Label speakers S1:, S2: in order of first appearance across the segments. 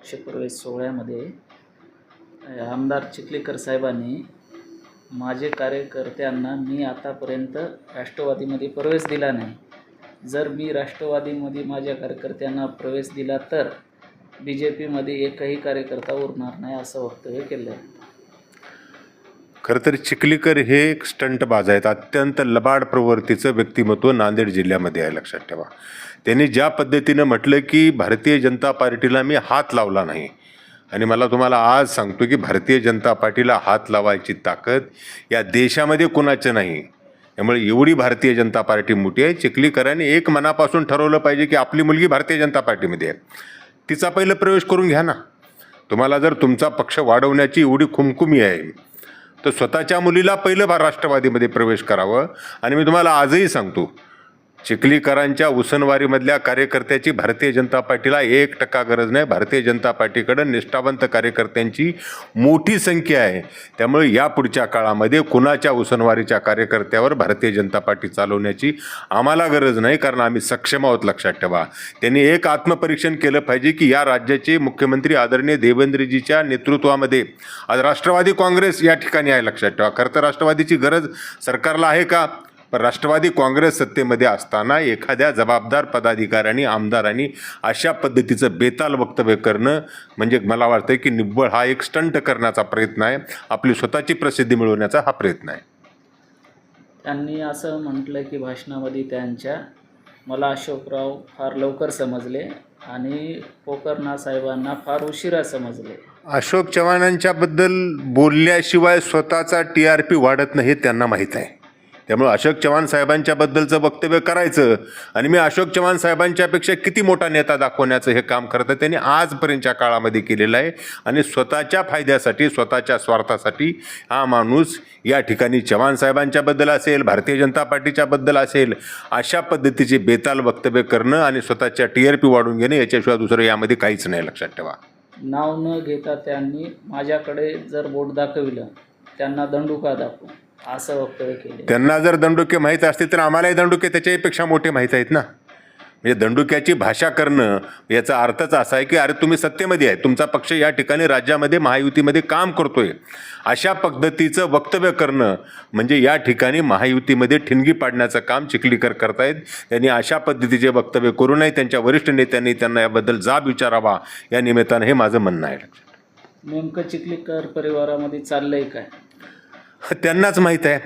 S1: पक्षप्रवेश सोहळ्यामध्ये आमदार चिखलीकर साहेबांनी माझे कार्यकर्त्यांना मी आतापर्यंत राष्ट्रवादीमध्ये प्रवेश दिला नाही. जर मी राष्ट्रवादीमध्ये माझ्या कार्यकर्त्यांना प्रवेश दिला तर बी जे पीमध्ये एकही कार्यकर्ता उरणार नाही असं वक्तव्य केलं. आहे
S2: खरं तर चिखलीकर हे एक स्टंटबाज आहेत. अत्यंत लबाड प्रवृत्तीचं व्यक्तिमत्व नांदेड जिल्ह्यामध्ये आहे लक्षात ठेवा. त्यांनी ज्या पद्धतीनं म्हटलं की भारतीय जनता पार्टीला मी हात लावला नाही. आणि मला तुम्हाला आज सांगतो की भारतीय जनता पार्टीला हात लावायची ताकद या देशामध्ये कुणाचं नाही. त्यामुळे एवढी भारतीय जनता पार्टी मोठी आहे. चिखलीकरांनी एक मनापासून ठरवलं पाहिजे की आपली मुलगी भारतीय जनता पार्टीमध्ये आहे. तिचा पहिलं प्रवेश करून घ्या ना. तुम्हाला जर तुमचा पक्ष वाढवण्याची एवढी खुमखुमी आहे तर स्वतःच्या मुलीला पहिलं भा राष्ट्रवादीमध्ये प्रवेश करावं. आणि मी तुम्हाला आजही सांगतो चिखलीकरांच्या उसनवारीमधल्या कार्यकर्त्याची भारतीय जनता पार्टीला एक टक्का गरज नाही. भारतीय जनता पार्टीकडं निष्ठावंत कार्यकर्त्यांची मोठी संख्या आहे. त्यामुळे या पुढच्या काळामध्ये कुणाच्या उसनवारीच्या कार्यकर्त्यावर भारतीय जनता पार्टी चालवण्याची आम्हाला गरज नाही कारण आम्ही सक्षम आहोत लक्षात ठेवा. त्यांनी एक आत्मपरीक्षण केलं पाहिजे की या राज्याचे मुख्यमंत्री आदरणीय देवेंद्रजीच्या नेतृत्वामध्ये आज राष्ट्रवादी काँग्रेस या ठिकाणी आहे लक्षात ठेवा. खरं तर राष्ट्रवादीची गरज सरकारला आहे का? पण राष्ट्रवादी काँग्रेस सत्तेमध्ये असताना एखाद्या जबाबदार पदाधिकाऱ्यांनी आमदारांनी अशा पद्धतीचं बेताल वक्तव्य करणं म्हणजे मला वाटतं की निव्वळ हा एक स्टंट करण्याचा प्रयत्न आहे. आपली स्वतःची प्रसिद्धी मिळवण्याचा हा प्रयत्न आहे.
S1: त्यांनी असं म्हटलं की भाषणामध्ये त्यांच्या मला अशोकराव फार लवकर समजले आणि पोकरना साहेबांना फार उशिरा समजले.
S2: अशोक चव्हाणांच्याबद्दल बोलल्याशिवाय स्वतःचा टी आर पी वाढत नाही हे त्यांना माहीत आहे. त्यामुळे अशोक चव्हाण साहेबांच्याबद्दलचं वक्तव्य करायचं आणि मी अशोक चव्हाण साहेबांच्यापेक्षा किती मोठा नेता दाखवण्याचं हे काम करतं त्यांनी आजपर्यंतच्या काळामध्ये केलेलं आहे. आणि स्वतःच्या फायद्यासाठी स्वतःच्या स्वार्थासाठी हा माणूस या ठिकाणी चव्हाण साहेबांच्याबद्दल असेल भारतीय जनता पार्टीच्याबद्दल असेल अशा पद्धतीचे बेताल वक्तव्य करणं आणि स्वतःच्या टी आर पी वाढून घेणं याच्याशिवाय दुसरं यामध्ये काहीच नाही लक्षात ठेवा.
S1: नाव न घेता त्यांनी माझ्याकडे जर बोट दाखविलं त्यांना दंडुका दाखवू. असं वक्तव्य केले
S2: त्यांना जर दंडुके माहीत असतील तर आम्हालाही दंडुके त्याच्यापेक्षा मोठे माहीत आहेत ना. म्हणजे दंडुक्याची भाषा करणं याचा अर्थच असा आहे की अरे तुम्ही सत्तेमध्ये आहे तुमचा पक्ष या ठिकाणी राज्यामध्ये महायुतीमध्ये काम करतोय. अशा पद्धतीचं वक्तव्य करणं म्हणजे या ठिकाणी महायुतीमध्ये ठिणगी पाडण्याचं काम चिखलीकर करतायत. त्यांनी अशा पद्धतीचे वक्तव्य करू नये त्यांच्या वरिष्ठ नेत्यांनी त्यांना याबद्दल जाब विचारावा या निमित्तानं हे माझं म्हणणं आहे.
S1: नेमकं चिखलीकर परिवारामध्ये चाललंय काय?
S2: त्यांनाच माहीत आहे.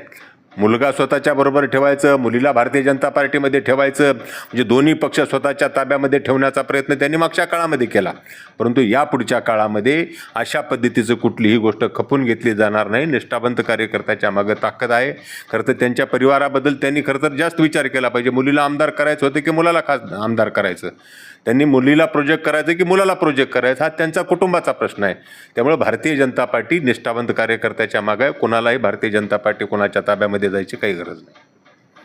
S2: मुलगा स्वतःच्या बरोबर ठेवायचं मुलीला भारतीय जनता पार्टीमध्ये ठेवायचं म्हणजे दोन्ही पक्ष स्वतःच्या ताब्यामध्ये ठेवण्याचा प्रयत्न त्यांनी मागच्या काळामध्ये केला. परंतु या पुढच्या काळामध्ये अशा पद्धतीचं कुठलीही गोष्ट खपून घेतली जाणार नाही. निष्ठावंत कार्यकर्त्याच्या मागं ताकद आहे. खरं तर त्यांच्या परिवाराबद्दल त्यांनी खरं तर जास्त विचार केला पाहिजे. मुलीला आमदार करायचं होतं की मुलाला खास आमदार करायचं? त्यांनी मुलीला प्रोजेक्ट करायचं की मुलाला प्रोजेक्ट करायचा? हा त्यांचा कुटुंबाचा प्रश्न आहे. त्यामुळे भारतीय जनता पार्टी निष्ठावंत कार्यकर्त्याच्या मागं आहे. कुणालाही भारतीय जनता पार्टी कोणाच्या ताब्यामध्ये जायची काही गरज नाही.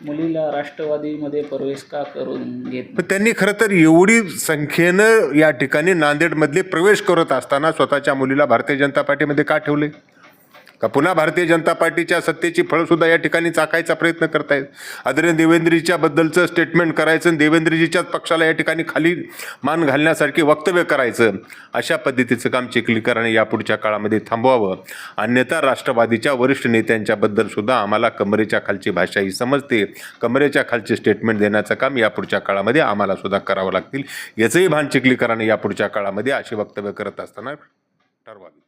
S1: मुलीला राष्ट्रवादीमध्ये प्रवेश का करून घेत
S2: पण त्यांनी खरं तर एवढी संख्येनं या ठिकाणी नांदेडमधले प्रवेश करत असताना स्वतःच्या मुलीला भारतीय जनता पार्टीमध्ये का ठेवले? का पुन्हा भारतीय जनता पार्टीच्या सत्तेची फळंसुद्धा या ठिकाणी चाकायचा प्रयत्न करतायत? आदरणीय देवेंद्रजीच्या बद्दलचं स्टेटमेंट करायचं आणि देवेंद्रजीच्याच पक्षाला या ठिकाणी खाली मान घालण्यासारखी वक्तव्य करायचं अशा पद्धतीचं काम चिखलीकरांनी यापुढच्या काळामध्ये थांबवावं. अन्यथा राष्ट्रवादीच्या वरिष्ठ नेत्यांच्याबद्दल सुद्धा आम्हाला कमरेच्या खालची भाषा ही समजते. कमरेच्या खालचे स्टेटमेंट देण्याचं काम यापुढच्या काळामध्ये आम्हाला सुद्धा करावं लागतील. याचंही भान चिखलीकरांनी यापुढच्या काळामध्ये अशी वक्तव्य करत असताना ठरवावी.